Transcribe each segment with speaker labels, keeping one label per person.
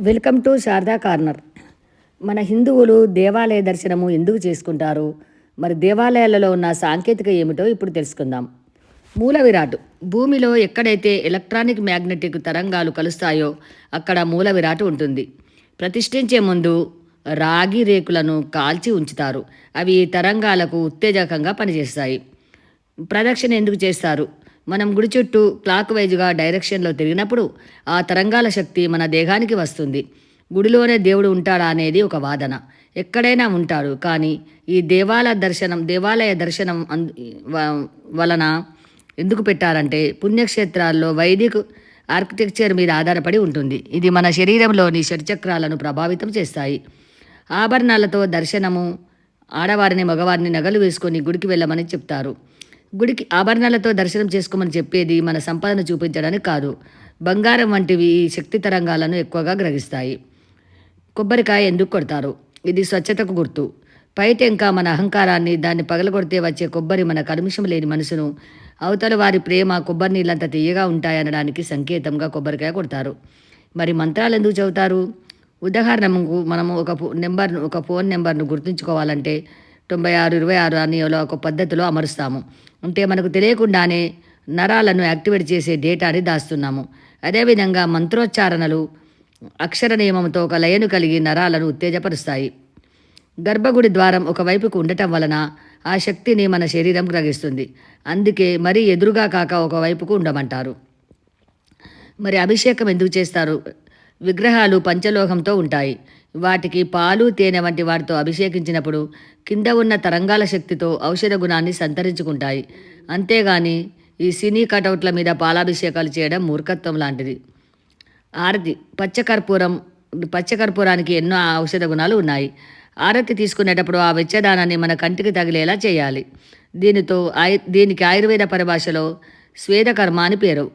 Speaker 1: Welcome to Sharada corner. మన హిందువులు దేవాలయ దర్శనము ఎందుకు చేసుకుంటారు? మరి దేవాలయాలలో ఉన్న సాంకేతిక ఏమిటో ఇప్పుడు తెలుసుకుందాం. మూల విరాట్ భూమిలో ఎక్కడైతే ఎలక్ట్రానిక్ మ్యాగ్నెటిక్ తరంగాలు కలుస్తాయో అక్కడ మూల విరాట్ ఉంటుంది. ప్రతిష్ఠించే ముందు రాగి రేకులను కాల్చి ఉంచుతారు. అవి తరంగాలకు ఉత్తేజకంగా పనిచేస్తాయి. ప్రదక్షిణ ఎందుకు చేస్తారు? మనం గుడి చుట్టూ క్లాక్ వైజ్గా డైరెక్షన్లో తిరిగినప్పుడు ఆ తరంగాల శక్తి మన దేహానికి వస్తుంది. గుడిలోనే దేవుడు ఉంటాడా అనేది ఒక వాదన. ఎక్కడైనా ఉంటాడు కానీ ఈ దేవాలయ దర్శనం దేవాలయ దర్శనం వలన ఎందుకు పెట్టారంటే పుణ్యక్షేత్రాల్లో వైదిక ఆర్కిటెక్చర్ మీద ఆధారపడి ఉంటుంది. ఇది మన శరీరంలోని షడ్చక్రాలను ప్రభావితం చేస్తాయి. ఆభరణాలతో దర్శనము ఆడవారిని మగవారిని నగలు వేసుకొని గుడికి వెళ్ళమని చెప్తారు. గుడికి ఆభరణాలతో దర్శనం చేసుకోమని చెప్పేది మన సంపదను చూపించడానికి కాదు. బంగారం వంటివి ఈ శక్తి తరంగాలను ఎక్కువగా గ్రహిస్తాయి. కొబ్బరికాయ ఎందుకు కొడతారు? ఇది స్వచ్ఛతకు గుర్తు. పైటెంక మన అహంకారాన్ని దాన్ని పగలగొడితే వచ్చే కొబ్బరి మన కల్మిషం లేని మనసును అవతల వారి ప్రేమ కొబ్బరి నీళ్ళంత తీయగా ఉంటాయనడానికి సంకేతంగా కొబ్బరికాయ కొడతారు. మరి మంత్రాలు ఎందుకు చదువుతారు? ఉదాహరణకు మనము ఒక ఫో- నెంబర్ను ఒక ఫోన్ నెంబర్ను గుర్తుంచుకోవాలంటే తొంభై ఆరు ఇరవై ఆరు అని ఒక పద్ధతిలో అమరుస్తాము. ఉంటే మనకు తెలియకుండానే నరాలను యాక్టివేట్ చేసే డేటాని దాస్తున్నాము. అదేవిధంగా మంత్రోచ్చారణలు అక్షర నియమంతో ఒక లయను కలిగి నరాలను ఉత్తేజపరుస్తాయి. గర్భగుడి ద్వారం ఒకవైపుకు ఉండటం వలన ఆ శక్తిని మన శరీరం గ్రహిస్తుంది. అందుకే మరీ ఎదురుగా కాక ఒకవైపుకు ఉండమంటారు. మరి అభిషేకం ఎందుకు చేస్తారు? విగ్రహాలు పంచలోహంతో ఉంటాయి. వాటికి పాలు తేనె వంటి వాటితో అభిషేకించినప్పుడు కింద ఉన్న తరంగాల శక్తితో ఔషధ గుణాన్ని సంతరించుకుంటాయి. అంతేగాని ఈ సినీ కటౌట్ల మీద పాలాభిషేకాలు చేయడం మూర్ఖత్వం లాంటిది. ఆరతి పచ్చకర్పూరం పచ్చకర్పూరానికి ఎన్నో ఔషధ గుణాలు ఉన్నాయి. ఆరతి తీసుకునేటప్పుడు ఆ వెచ్చదానాన్ని మన కంటికి తగిలేలా చేయాలి. దీనితో ఆయు దీనికి ఆయుర్వేద పరిభాషలో స్వేదకర్మ అని పేరు.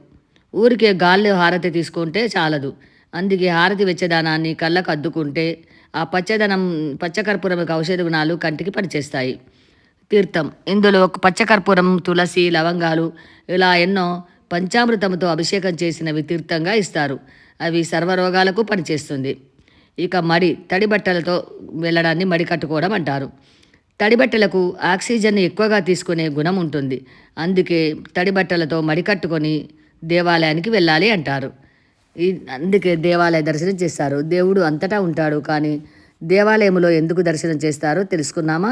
Speaker 1: ఊరికే గాల్లో హారతి తీసుకుంటే చాలదు. అందుకే హారతి వెచ్చదానాన్ని కళ్ళకు అద్దుకుంటే ఆ పచ్చదనం పచ్చకర్పూరం యొక్క ఔషధ గుణాలు కంటికి పనిచేస్తాయి. తీర్థం. ఇందులో ఒక పచ్చకర్పూరం తులసి లవంగాలు ఇలా ఎన్నో పంచామృతంతో అభిషేకం చేసినవి తీర్థంగా ఇస్తారు. అవి సర్వరోగాలకు పనిచేస్తుంది. ఇక మడి తడి బట్టలతో వెళ్ళడాన్ని మడి కట్టుకోవడం అంటారు. తడి బట్టలకు ఆక్సిజన్ ఎక్కువగా తీసుకునే గుణం ఉంటుంది. అందుకే తడి బట్టలతో మడి కట్టుకొని దేవాలయానికి వెళ్ళాలి అంటారు. ఈ అందుకే దేవాలయ దర్శనం చేస్తారు. దేవుడు అంతటా ఉంటాడు కానీ దేవాలయంలో ఎందుకు దర్శనం చేస్తారో తెలుసుకున్నామా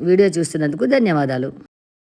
Speaker 1: వీడియో చూస్తున్నందుకు ధన్యవాదాలు.